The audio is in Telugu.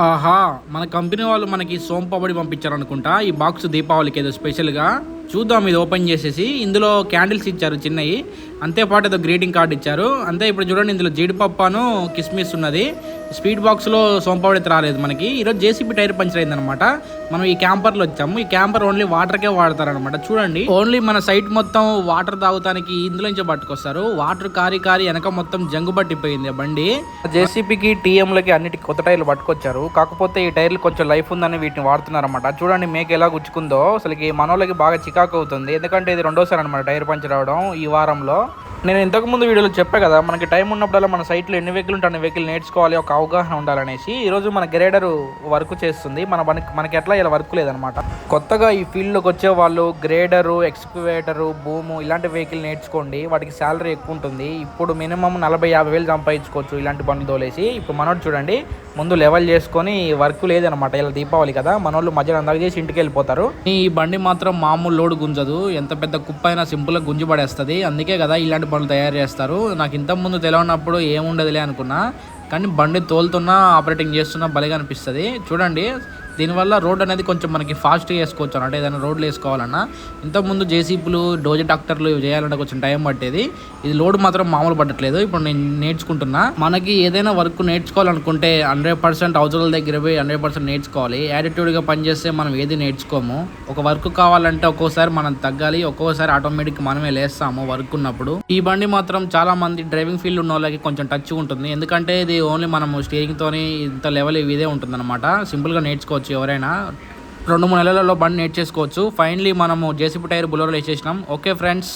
ఆహా మన కంపెనీ వాళ్ళు మనకి సోంపబడి పంపించారనుకుంటా. ఈ బాక్స్ దీపావళికి ఏదో స్పెషల్గా చూద్దాం ఇది ఓపెన్ చేసేసి. ఇందులో క్యాండిల్స్ ఇచ్చారు చిన్నవి అంతేపాటు ఏదో గ్రీటింగ్ కార్డు ఇచ్చారు. అంతే ఇప్పుడు చూడండి ఇందులో జీడిపప్పును కిస్మిస్ ఉన్నది. స్పీడ్ బాక్స్లో సోంపబడి రాలేదు మనకి. ఈరోజు జేసీబీ టైర్ పంచర్ అయిందనమాట మనం ఈ క్యాంపర్లో వచ్చాము. ఈ క్యాంపర్ ఓన్లీ వాటర్కే వాడతారనమాట చూడండి ఓన్లీ మన సైట్ మొత్తం వాటర్ తాగుతానికి ఇందులో నుంచి పట్టుకొస్తారు. వాటర్ కారి కారి వెనక మొత్తం జంగు పట్టిపోయింది బండి. జేసీబీకి టీఎంలకి అన్నిటికి కొత్త టైర్లు పట్టుకొచ్చారు. కాకపోతే ఈ టైర్లు కొంచెం లైఫ్ ఉందని వీటిని వాడుతున్నారన్నమాట. చూడండి మేక ఎలా గుచ్చుకుందో. అసలుకి మనోళ్ళకి బాగా చికాకు అవుతుంది. ఎందుకంటే ఇది రెండోసారి అనమాట టైర్ పంచర్ అవడం ఈ వారంలో. నేను ఇంతకు ముందు వీడియోలో చెప్పా కదా మనకి టైం ఉన్నప్పుడల్లా మన సైట్లో ఎన్ని వెహికల్ ఉంటే అన్ని వెహికల్ నేర్చుకోవాలి ఒక అవగాహన ఉండాలనేసి ఈరోజు మన గ్రేడర్ వర్క్ చేస్తుంది. మన మనకి ఎట్లా ఇలా వర్క్ లేదనమాట. కొత్తగా ఈ ఫీల్డ్లోకి వచ్చే వాళ్ళు గ్రేడరు ఎక్స్క్యువేటరు భూము ఇలాంటి వెహికల్ నేర్చుకోండి. వాటికి శాలరీ ఎక్కువ ఉంటుంది. ఇప్పుడు మినిమం నలభై యాభై వేలు సంపాదించుకోవచ్చు ఇలాంటి పనులు తోలేసి. ఇప్పుడు మనోడు చూడండి ముందు లెవెల్ చేసుకొని వర్క్ లేదనమాట. ఇలా దీపావళి కదా మనోళ్ళు మధ్యలో అందాక చేసి ఇంటికి వెళ్ళిపోతారు. ఈ బండి మాత్రం మామూలు లోడ్ గుంజదు. ఎంత పెద్ద కుప్ప అయినా సింపుల్గా గుంజి పడేస్తుంది. అందుకే కదా ఇలాంటి పనులు తయారు చేస్తారు. నాకు ఇంతకుముందు ముందు తెలియనప్పుడు ఏముండదులే అనుకున్నా. కానీ బండి తోలుతున్నా ఆపరేటింగ్ చేస్తున్నా భలేగా అనిపిస్తుంది. చూడండి దీనివల్ల రోడ్ అనేది కొంచెం మనకి ఫాస్ట్గా వేసుకోవచ్చు అంటే ఏదైనా రోడ్లు వేసుకోవాలన్నా. ఇంతకుముందు జేసీపీలు డోజీ డాక్టర్లు చేయాలంటే కొంచెం టైం పట్టేది. ఇది లోడ్ మాత్రం మామూలు పట్టట్లేదు. ఇప్పుడు నేను నేర్చుకుంటున్నా. మనకి ఏదైనా వర్క్ నేర్చుకోవాలనుకుంటే హండ్రెడ్ పర్సెంట్ అవసరాల దగ్గర పోయి హండ్రెడ్ పర్సెంట్ నేర్చుకోవాలి. యాటిట్యూడ్గా పనిచేస్తే మనం ఏది నేర్చుకోము? ఒక వర్క్ కావాలంటే ఒక్కోసారి మనం తగ్గాలి. ఒక్కోసారి ఆటోమేటిక్ మనమే లేస్తాము వర్క్ ఉన్నప్పుడు. ఈ బండి మాత్రం చాలా మంది డ్రైవింగ్ ఫీల్డ్ ఉన్న వాళ్ళకి కొంచెం టచ్ ఉంటుంది. ఎందుకంటే ఇది ఓన్లీ మనం స్టీరింగ్తోనే ఇంత లెవెల్ ఇదే ఉంటుంది అనమాట సింపుల్గా చేసుకోవచ్చు ఎవరైనా. రెండు మూడు నెలలలో బండి నేర్చేసుకోవచ్చు. ఫైనలీ మనము జేసీపీ టైర్ బులోలో వేసేసినాం. Okay friends